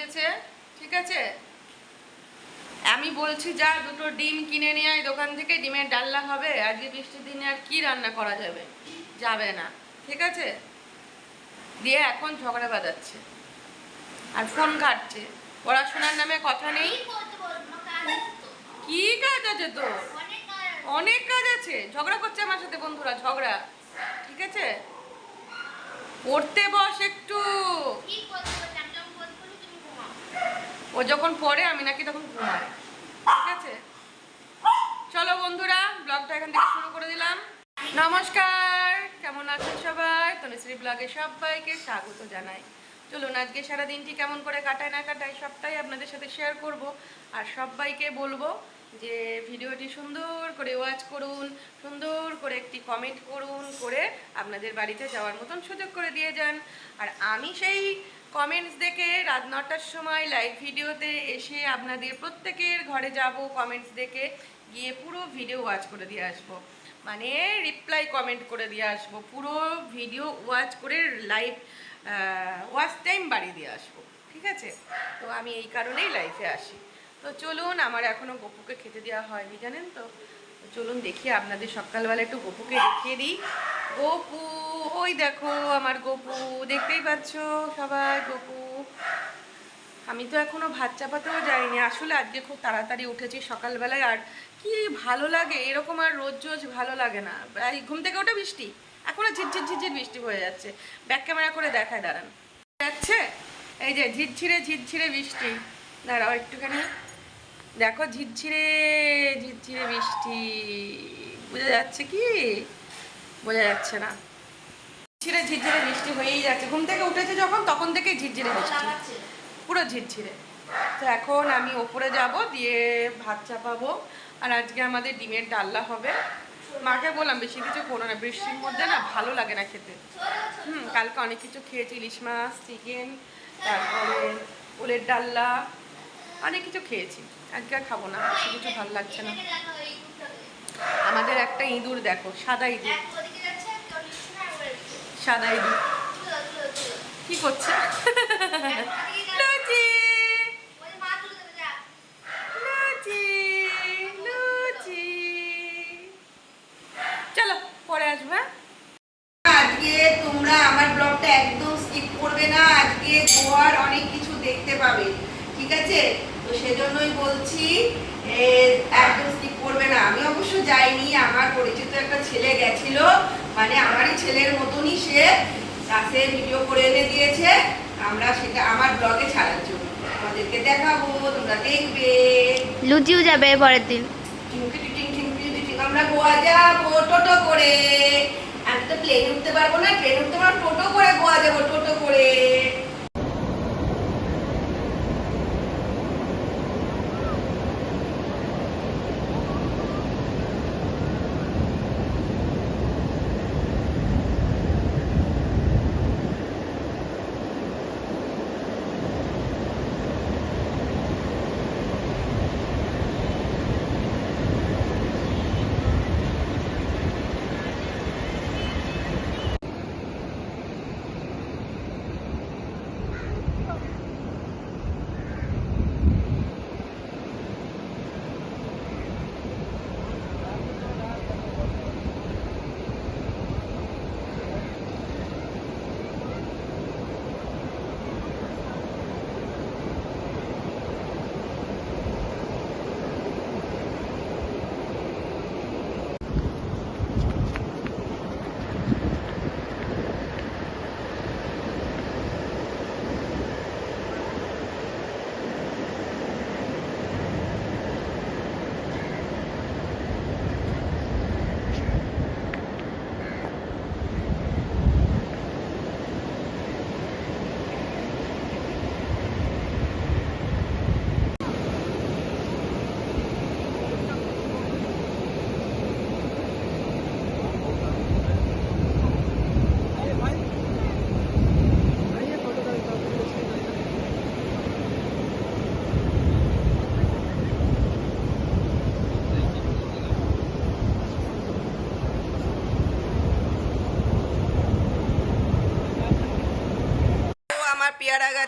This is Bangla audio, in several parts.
দিয়েছে, ঠিক আছে? আমি বলছি, যা দুটো ডিম কিনে নিয়ে আয় দোকান থেকে, ডিমের ডাল্লা হবে, আজকে বৃষ্টির দিনে আর কি রান্না করা যাবে? যাবে না। ঠিক আছে? দিয়ে এখন ঝগড়া বাজাচ্ছে। আর ফোন ঘাটছে। পড়াশোনার নামে কথা নেই। কি কাজ আছে তো অনেক কাজ আছে। ঝগড়া করছে আমার সাথে বন্ধুরা, ঝগড়া। ঠিক আছে? পড়তে বস একটু। ও যখন পড়ে, আমি নাকি তখন ঘুমাই। ঠিক আছে? চলো বন্ধুরা, ব্লগটা এখান থেকে শুরু করে দিলাম। নমস্কার, কেমন আছেন সবাই? তনুশ্রী ব্লগে সবাইকে স্বাগত জানাই। চলুন, আজকে সারাদিনটি কেমন করে কাটায় না কাটায় সবটাই আপনাদের সাথে শেয়ার করব। আর সবাইকে বলব যে ভিডিওটি সুন্দর করে ওয়াচ করুন, সুন্দর করে একটি কমেন্ট করুন, করে আপনাদের বাড়িতে যাওয়ার মতন সুযোগ করে দিয়ে যান। আর আমি সেই কমেন্টস দেখে রাত নটার সময় লাইভ ভিডিওতে এসে আপনাদের প্রত্যেকের ঘরে যাব কমেন্টস দেখে গিয়ে পুরো ভিডিও ওয়াচ করে দিয়ে আসব। মানে রিপ্লাই কমেন্ট করে দিয়ে আসব, পুরো ভিডিও ওয়াচ করে লাইভ ওয়াচ টাইম বাড়িয়ে দিয়ে আসব। ঠিক আছে? তো আমি এই কারণেই লাইফে আসি। তো চলুন, আমার এখনও গপুকে খেতে দেওয়া হয়নি, জানেন তো? চলুন দেখি, আপনাদের সকালবেলা একটু গপুকে দেখিয়ে দিই। গপু, ওই দেখো আমার গপু, দেখতেই পাচ্ছ সবাই গপু। আমি তো এখনও ভাত চাপাতেও যাইনি, আসলে আজকে খুব তাড়াতাড়ি উঠেছি সকালবেলায়, আর কি ভালো লাগে, এরকম আর রোজ রোজ ভালো লাগে না। ঘুম থেকে ওঠে বৃষ্টি, এখনও ঝিরঝির ঝিরঝির বৃষ্টি হয়ে যাচ্ছে। ব্যাক ক্যামেরা করে দেখায়, দাঁড়ান। যাচ্ছে? এই যে ঝিরঝিরে ঝিরঝিরে বৃষ্টি। দাঁড়াও একটুখানি। দেখো ঝিরঝিরে ঝিরঝিরে বৃষ্টি। বোঝা যাচ্ছে কি? বোঝা যাচ্ছে না। ঝিরঝিরে ঝিরঝিরে বৃষ্টি হয়েই যাচ্ছে। ঘুম থেকে উঠেছে যখন তখন থেকেই ঝিরঝিরে বৃষ্টি। পুরো ঝিরঝিরে। তো এখন আমি ওপরে যাব দিয়ে ভাত চাপাবো। আর আজকে আমাদের ডিমের ডাল্লা হবে। মাকে বললাম বেশি কিছু করো না। বৃষ্টির মধ্যে না ভালো লাগে না খেতে। হুম কালকে অনেক কিছু খেয়েছি। ইলিশ মাছ চিকেন তারপরে ওলের ডাল্লা অনেক কিছু খেয়েছি। আজকে আর খাব না কিছু ভালো লাগছে না। আমাদের একটা ইঁদুর দেখো, সাদা ইঁদুর। সাদা ইঁদুর। কি করছে লুচি লুচি লুচি চলো পরে আসব হ্যাঁ? আজকে তোমরা আমার ব্লগটা একদম স্কিপ করবে না আজকে গোয়ার অনেক কিছু দেখতে পাবে ঠিক আছে তো সেজন্যই বলছি এ, একদম স্কিপ করবে না আমি অবশ্য যাইনি আমার পরিচিত একটা ছেলে গেছিল মানে আমারই ছেলের মতনই সে কাছে ভিডিও করে এনে দিয়েছে আমরা সেটা আমার ব্লগে ছাড়ার জন্য আমাদেরকে দেখাবো তোমরা দেখবে লুচিও যাবে পরের দিন। আমরা গোয়া যাব টোটো করে। আমি তো প্লেন উঠতে পারব না ট্রেন উঠতে পারব টোটো করে গোয়া যাব টোটো করে।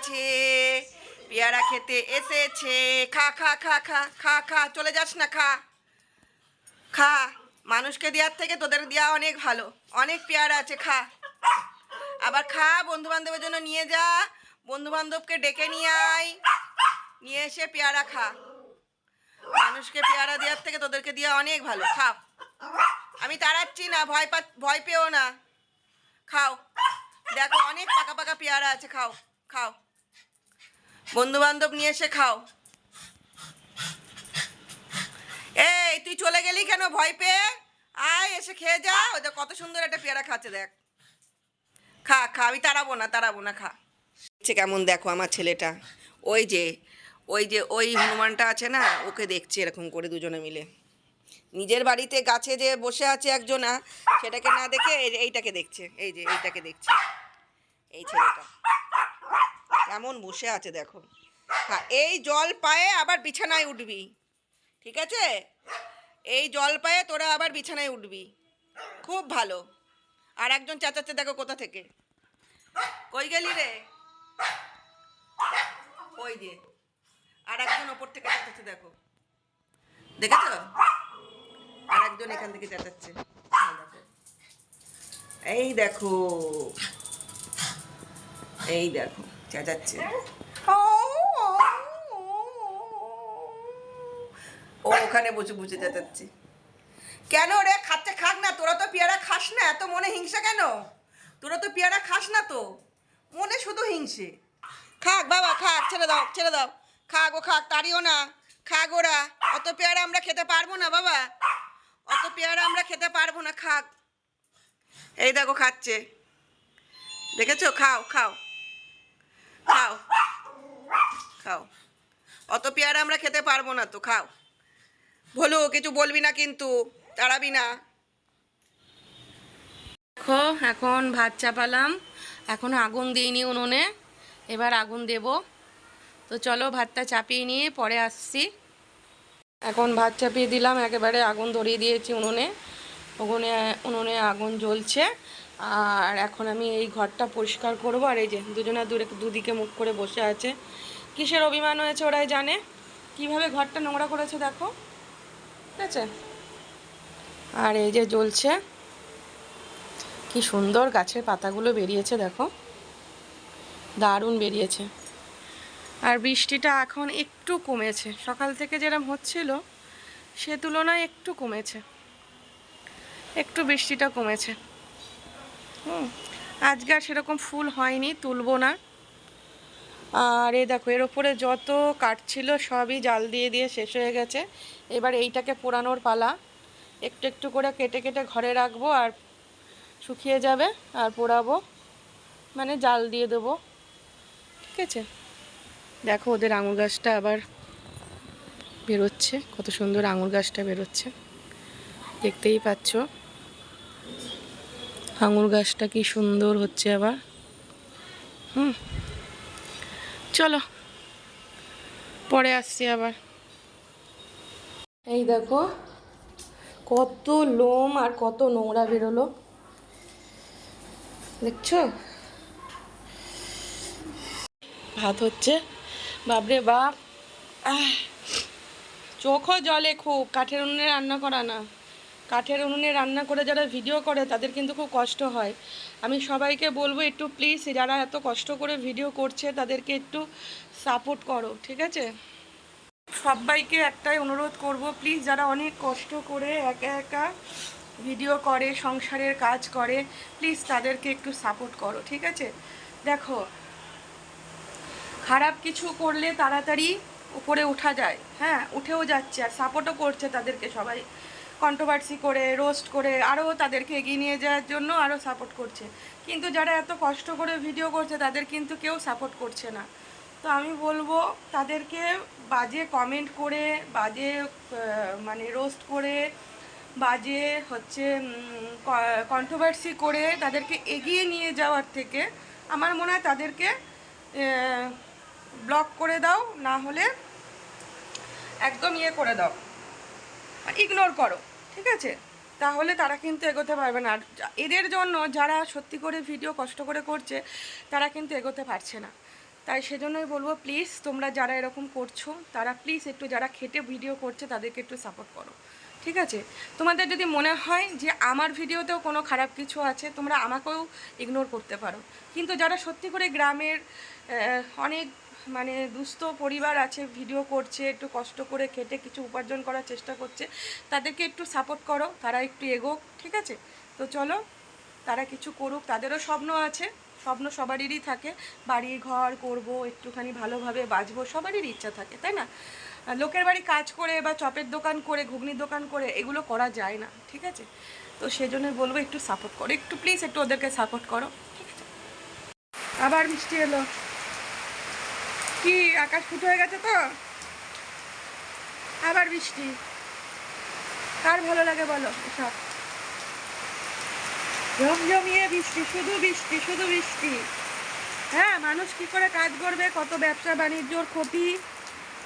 পেয়ারা পেয়ারা খেতে এসেছে। খা খা খা খা খা খা, চলে যাস না, খা। খা, মানুষকে দেওয়ার থেকে তোদের দেওয়া অনেক ভালো। অনেক পেয়ারা আছে, খা। আবার খা বন্ধু বান্ধবের জন্য নিয়ে যা। বন্ধু বান্ধবকে ডেকে নিয়ে আয়। নিয়ে এসে পেয়ারা খা। মানুষকে পেয়ারা দেওয়ার থেকে তোদেরকে দেওয়া অনেক ভালো। খাও। আমি তাড়াচ্ছি না, ভয় পা, ভয় পেও না। খাও। দেখো, অনেক পাকা পাকা পেয়ারা আছে, খাও। খাও। বন্ধু বান্ধব নিয়ে এসে খাও। এই, তুই চলে গেলি কেন ভয় পেয়ে? আয়, এসে খেয়ে যা। ওই কত সুন্দর একটা পেয়ারা খাচ্ছে, দেখ। খা খা, আমি তাড়াবো না তাড়াবো না, খা। দেখছে কেমন দেখো আমার ছেলেটা। ওই যে ওই যে, ওই হনুমানটা আছে না, ওকে দেখছে এরকম করে দুজনে মিলে। নিজের বাড়িতে গাছে যে বসে আছে একজনা, সেটাকে না দেখে এই- এইটাকে দেখছে, এই যে, এইটাকে দেখছে। এই ছেলেটা। কেমন বসে আছে দেখো। হ্যাঁ এই জল পায়ে আবার বিছানায় উঠবি, ঠিক আছে? এই জল পায়ে তোরা আবার বিছানায় উঠবি। খুব ভালো। আর একজন চাচাচ্ছে দেখো কোথা থেকে। কই গেলি রে? ওই যে। আর একজন ওপর থেকে চেঁচাচ্ছে দেখো। দেখেছ? আর একজন এখান থেকে চেঁচাচ্ছে। এই দেখো। এই দেখো চেঁচাচ্ছে। ও ওখানে বসে বসে চেঁচাচ্ছে। কেন রে? খাচ্ছে খাক না। তোরা তো পেয়ারা খাস না? এত মনে হিংসা কেন? তোরা তো পেয়ারা খাস না তো? মনে শুধু হিংসে। খাক বাবা খাক ছেড়ে দাও ছেড়ে দাও। খাক ও খাক তাড়িও না। খাক ওরা। অত পেয়ারা আমরা খেতে পারব না বাবা। অত পেয়ারা আমরা খেতে পারব না খাক। এই দেখো খাচ্ছে। দেখেছ? খাও খাও। খাও। খাও। অত পেয়ারা আমরা খেতে পারব না তো, খাও। ভোলু, কিছু বলবি না কিন্তু তাড়াবি না। দেখো, এখন ভাত চাপালাম। এখনও আগুন দিইনি উনুনে। এবার আগুন দেব। তো চলো ভাতটা চাপিয়ে নিয়ে পরে আসছি। এখন ভাত চাপিয়ে দিলাম, একেবারে আগুন ধরিয়ে দিয়েছি উনুনে। উনুনে উনুনে আগুন জ্বলছে। আর এখন আমি এই ঘরটা পরিষ্কার করব আর এই যে দুজনা দূরে দুদিকে মুখ করে বসে আছে। কিসের অভিমান হয়েছে ওরাই জানে? কীভাবে ঘরটা নোংরা করেছে দেখো। ঠিক আছে? আর এই যে জ্বলছে। কি সুন্দর গাছের পাতাগুলো বেরিয়েছে দেখো। দারুণ বেরিয়েছে। আর বৃষ্টিটা এখন একটু কমেছে। সকাল থেকে যেরকম হচ্ছিল, সে তুলনায় একটু কমেছে। একটু বৃষ্টিটা কমেছে। হুম। আজকে আর সেরকম ফুল হয়নি, তুলবো না। আর এই দেখো, এর ওপরে যত কাঠ ছিল সবই জাল দিয়ে দিয়ে শেষ হয়ে গেছে। এবার এইটাকে পোড়ানোর পালা। একটু একটু করে কেটে কেটে ঘরে রাখব আর শুকিয়ে যাবে আর পোড়াবো। মানে জাল দিয়ে দেবো। ঠিক আছে? দেখো, ওদের আঙুর গাছটা আবার বেরোচ্ছে। কত সুন্দর আঙুর গাছটা বেরোচ্ছে। দেখতেই পাচ্ছ। আঙুর গাছটা কি সুন্দর হচ্ছে আবার। হুম। চলো। পরে আসছি আবার। এই দেখো, কত লোম আর কত নোংরা বেরোলো। দেখছ? ভাত হচ্ছে। বাপরে বাপ। চোখও জলে খুব। কাঠের উনুনে রান্না করা না। কাঠের উনুনে রান্না করে যারা ভিডিও করে, তাদের কিন্তু খুব কষ্ট হয়। আমি সবাইকে বলব একটু প্লিজ যারা এত কষ্ট করে ভিডিও করছে, তাদেরকে একটু সাপোর্ট করো, ঠিক আছে? সবাইকে একটাই অনুরোধ করব প্লিজ যারা অনেক কষ্ট করে একা একা ভিডিও করে, সংসারের কাজ করে প্লিজ তাদেরকে একটু সাপোর্ট করো, ঠিক আছে? দেখো, খারাপ কিছু করলে তাড়াতাড়ি উপরে ওঠা যায় হ্যাঁ উঠেও যাচ্ছে আর সাপোর্টও করছে তাদেরকে সবাই। কন্ট্রোভার্সি করে রোস্ট করে, আরও তাদেরকে এগিয়ে নিয়ে যাওয়ার জন্য আরও সাপোর্ট করছে। কিন্তু যারা এত কষ্ট করে ভিডিও করছে, তাদের কিন্তু কেউ সাপোর্ট করছে না। তো আমি বলব, তাদেরকে বাজে কমেন্ট করে, বাজে মানে রোস্ট করে, বাজে হচ্ছে কন্ট্রোভার্সি করে তাদেরকে এগিয়ে নিয়ে যাওয়ার থেকে আমার মনে হয় তাদেরকে ব্লক করে দাও, না হলে একদম ইয়ে করে দাও। ইগনোর করো। ঠিক আছে? তাহলে তারা কিন্তু এগোতে পারবে না। আর এদের জন্য যারা সত্যি করে ভিডিও কষ্ট করে করছে, তারা কিন্তু এগোতে পারছে না। তাই সেজন্যই বলব প্লিজ তোমরা যারা এরকম করছ, তারা প্লিজ একটু যারা খেটে ভিডিও করছে, তাদেরকে একটু সাপোর্ট করো। ঠিক আছে? তোমাদের যদি মনে হয় যে আমার ভিডিওতেও কোনো খারাপ কিছু আছে, তোমরা আমাকেও ইগনোর করতে পারো। কিন্তু যারা সত্যি করে গ্রামের অনেক মানে দুস্থ পরিবার আছে, ভিডিও করছে, একটু কষ্ট করে খেটে কিছু উপার্জন করার চেষ্টা করছে, তাদেরকে একটু সাপোর্ট করো, তারা একটু এগোক, ঠিক আছে? তো চলো, তারা কিছু করুক, তাদেরও স্বপ্ন আছে, স্বপ্ন সবারই থাকে, বাড়ি ঘর করব, একটুখানি ভালোভাবে বাঁচবো, সবারই ইচ্ছা থাকে, তাই না? লোকের বাড়ি কাজ করে বা চপের দোকান করে, ঘুগনির দোকান করে, এগুলো করা যায় না, ঠিক আছে? তো সেজন্য বলব একটু সাপোর্ট করো, একটু প্লিজ একটু ওদেরকে সাপোর্ট করো, ঠিক আছে? আবার মিষ্টি এলো। কি আকাশ ফুট হয়ে গেছে তো? আবার বৃষ্টি। কার ভালো লাগে বলো সব জমজমিয়ে বৃষ্টি, শুধু বৃষ্টি শুধু বৃষ্টি। হ্যাঁ মানুষ কি করে কাজ করবে? কত ব্যবসা, বাণিজ্যর ক্ষতি?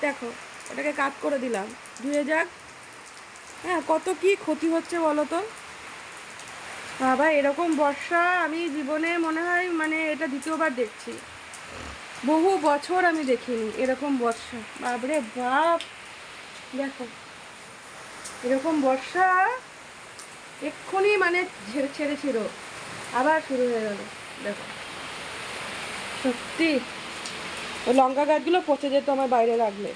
দেখো, ওটাকে কাজ করে দিলাম। ধুয়ে যাক। হ্যাঁ কত কি ক্ষতি হচ্ছে বলো তো? বাবা, এরকম বর্ষা আমি জীবনে মনে হয় মানে এটা দ্বিতীয়বার দেখছি। বহু বছর আমি দেখিনি, এরকম বর্ষা। বাবরে বাপ! দেখো, এরকম বর্ষা এক্ষুনি মানে ছেড়ে ছেড়েছিল, আবার শুরু হয়ে গেল। দেখো, সত্যি। ওই লঙ্কা গাছগুলো পচে যেত আমার বাইরে রাখলে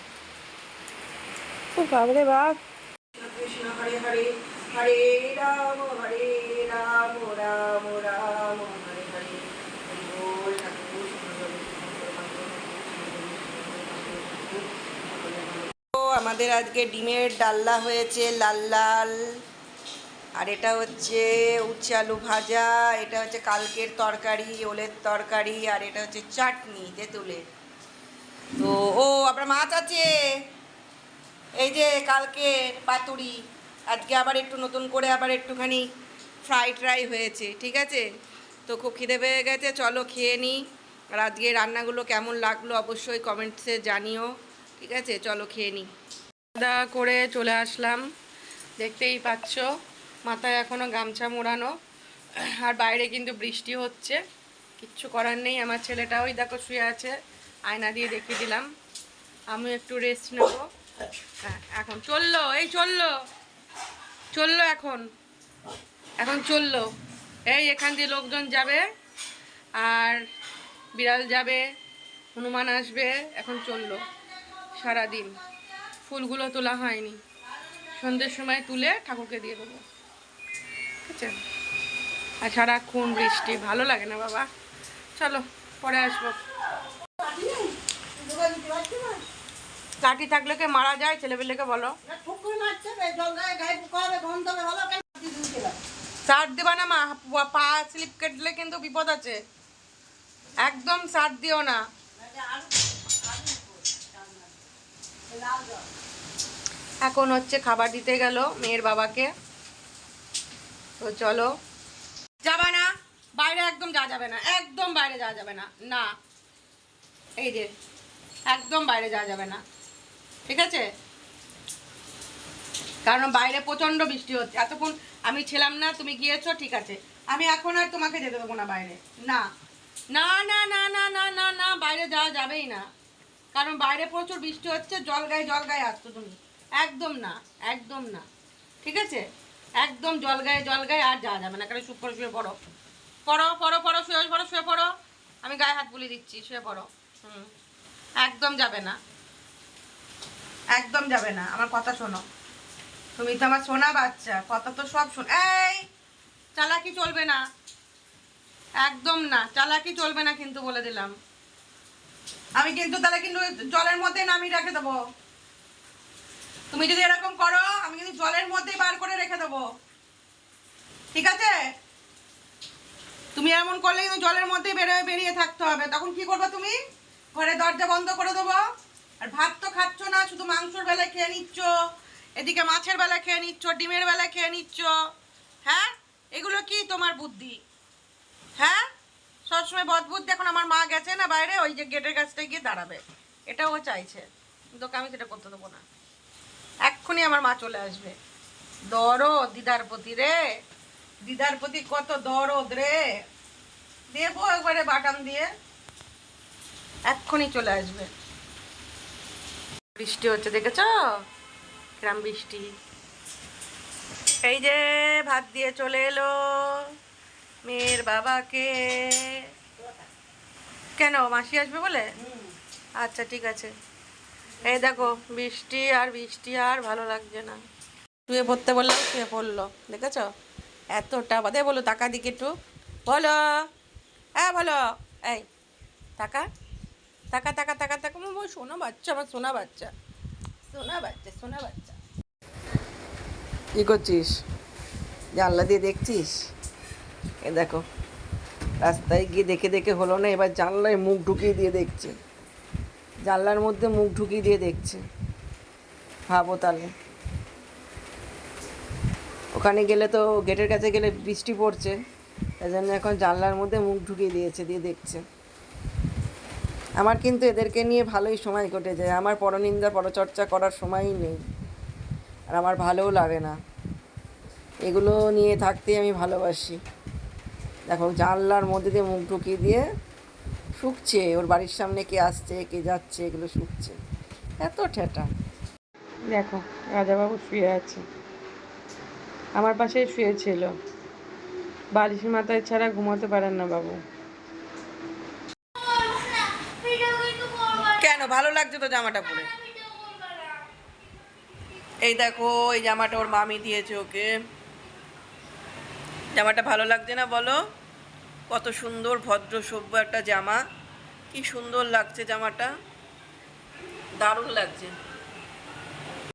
ও বাবরে বাপ! কৃষ্ণ হরে হরে হরে রাম হরে রাম রাম রাম হরে হরে হরি বল ঠাকুর তো আমাদের আজকে ডিমের ডাল্লা হয়েছে, লাল লাল। আর এটা হচ্ছে উচ্ছে আলু ভাজা, এটা হচ্ছে কালকের তরকারি, ওলের তরকারি, আর এটা হচ্ছে চাটনি তেঁতুলের তো, ও, আপনার মাছ আছে? এই যে কালকের পাতুরি, আজকে আবার একটু নতুন করে আবার একটুখানি ফ্রাই ট্রাই হয়েছে, ঠিক আছে? তো খুব খিদে পেয়ে গেছে, চলো খেয়ে নিই। আর আজকে রান্নাগুলো কেমন লাগল অবশ্যই কমেন্টসে জানিও। ঠিক আছে, চলো খেয়ে নিই দাওয়া করে চলে আসলাম। দেখতেই পাচ্ছ, মাথায় এখনও গামছা মোড়ানো। আর বাইরে কিন্তু বৃষ্টি হচ্ছে। কিচ্ছু করার নেই, আমার ছেলেটা ওই দেখো শুয়ে আছে, আয়না দিয়ে দেখিয়ে দিলাম। আমি একটু রেস্ট নেব। হ্যাঁ এখন চলল, এই চলল। চলল এখন। এখন চলল। এই এখান দিয়ে লোকজন যাবে, আর বিড়াল যাবে, হনুমান আসবে, এখন চলল। সারাদিন। ফুলগুলো তোলা হয়নি। সন্ধ্যের সময় তুলে ঠাকুরকে দিয়ে দেবো। ঠিক আছে আর সারাক্ষণ বৃষ্টি। ভালো লাগে না বাবা। চলো, পরে আসব। লাঠি থাকলে কে মারা যায়, ছেলেপেলেকে বলো। সার দেবা না মা। পা- স্লিপ কেটলে কিন্তু বিপদ আছে। একদম সার দিও না। এখন হচ্ছে খাবার দিতে গেল মেয়ের বাবাকে। তো চলো। যাবে না। বাইরে একদম যাওয়া যাবে না। একদম বাইরে যাওয়া যাবে না। না। এই যে, একদম বাইরে যাওয়া যাবে না। ঠিক আছে? কারণ বাইরে প্রচণ্ড বৃষ্টি হচ্ছে। এতক্ষণ আমি ছিলাম না, তুমি গিয়েছো, ঠিক আছে। আমি এখন আর তোমাকে যেতে দেবো না বাইরে। না। না না না না না না বাইরে যাওয়া যাবেই না। কারণ বাইরে প্রচুর বৃষ্টি হচ্ছে জল গায়ে জল গায়ে আসছো তুমি। একদম না একদম না। ঠিক আছে? একদম জল গায়ে জল গায়ে আর যাওয়া যাবে না, কারণ চুপ করে শুয়ে পড়ো। পড়ো পড়ো পড়ো, শুয়ে পড়ো শুয়ে পড়ো। আমি গায়ে হাত বুলিয়ে দিচ্ছি, শুয়ে পড়ো। হুম, একদম যাবে না। একদম যাবে না, আমার কথা শোনো। তুমি তো আমার সোনা বাচ্চা, কথা তো সব শোন এই, চালাকি চলবে না। একদম না, চালাকি চলবে না কিন্তু বলে দিলাম। আমি কিন্তু তাহলে কিন্তু জলের মধ্যে নামিয়ে রেখে দেবো। তুমি যদি এরকম করো, আমি কিন্তু জলের মধ্যেই বার করে রেখে দেবো। ঠিক আছে? তুমি এমন করলে কিন্তু জলের মধ্যেই বেরোয় বেরিয়ে থাকতে হবে। তখন কি করবে তুমি? ঘরে দরজা বন্ধ করে দেবো। আর ভাত তো খাচ্ছ না, শুধু মাংসর বেলা খেয়ে নিচ্ছ। এদিকে মাছের বেলা খেয়ে নিচ্ছ, ডিমের বেলা খেয়ে নিচ্ছ। হ্যাঁ? এগুলো কি তোমার বুদ্ধি? হ্যাঁ? সবসময় বদবুদ্ধি এখন আমার মা গেছে না বাইরে, ওই যে গেটের কাছটায় গিয়ে দাঁড়াবে। এটাও চাইছে। কিন্তু আমি সেটা করতে দেবো না। এক্ষুনি আমার মা চলে আসবে। দরদ দিদার প্রতি রে। দিদার প্রতি কত দরদ রে। দেবো একবারে বাটাম দিয়ে। এক্ষুনি চলে আসবে। বৃষ্টি হচ্ছে, দেখেছ? কিরাম বৃষ্টি। এই যে ভাত দিয়ে চলে এলো। মেয়ের বাবাকে। কেন, মাসি আসবে বলে? আচ্ছা ঠিক আছে। এই দেখো, বৃষ্টি আর বৃষ্টি আর ভালো লাগছে না। শুয়ে পড়তে বললাম শুয়ে পড়ল, দেখেছ? এতটা বাদে বলো টাকা দিকে একটু। বলো। হ্যাঁ বলো। এই টাকা টাকা টাকা টাকা টাকা আমার সোনা বাচ্চা, আমার সোনা বাচ্চা। সোনা বাচ্চা সোনা বাচ্চা। কি করছিস? জানলা দিয়ে দেখছিস? এ দেখো, রাস্তায় গিয়ে দেখে দেখে হলো না, এবার জানলায় মুখ ঢুকিয়ে দিয়ে দেখছে। জানলার মধ্যে মুখ ঢুকিয়ে দিয়ে দেখছে। ভাবো তাহলে। ওখানে গেলে তো, গেটের কাছে গেলে বৃষ্টি পড়ছে তাই জন্য এখন জানলার মধ্যে মুখ ঢুকিয়ে দিয়েছে, দিয়ে দেখছে। আমার কিন্তু এদেরকে নিয়ে ভালোই সময় কেটে যায়। আমার পরনিন্দা, পরচর্চা করার সময়ই নেই। আর আমার ভালোও লাগে না। এগুলো নিয়ে থাকতেই আমি ভালোবাসি। দেখো, জানলার মধ্যে দিয়ে মুখ ঢুকিয়ে দিয়ে শুকছে। ওর বাড়ির সামনে কে আসছে, কে যাচ্ছে, এগুলো শুকছে। এত ঠেটা। দেখো, রাজাবাবু শুয়ে আছে। আমার পাশেই শুয়েছিল বালিশ মাথায় ছাড়া ঘুমাতে পারেন না বাবু। কেন? ভালো লাগছে তো জামাটা পরে। এই দেখো, এই জামাটা ওর মামি দিয়েছে ওকে। জামাটা ভালো লাগছে না বলো? কত সুন্দর ভদ্র সভ্য একটা জামা। কি সুন্দর লাগছে জামাটা। দারুণ লাগছে।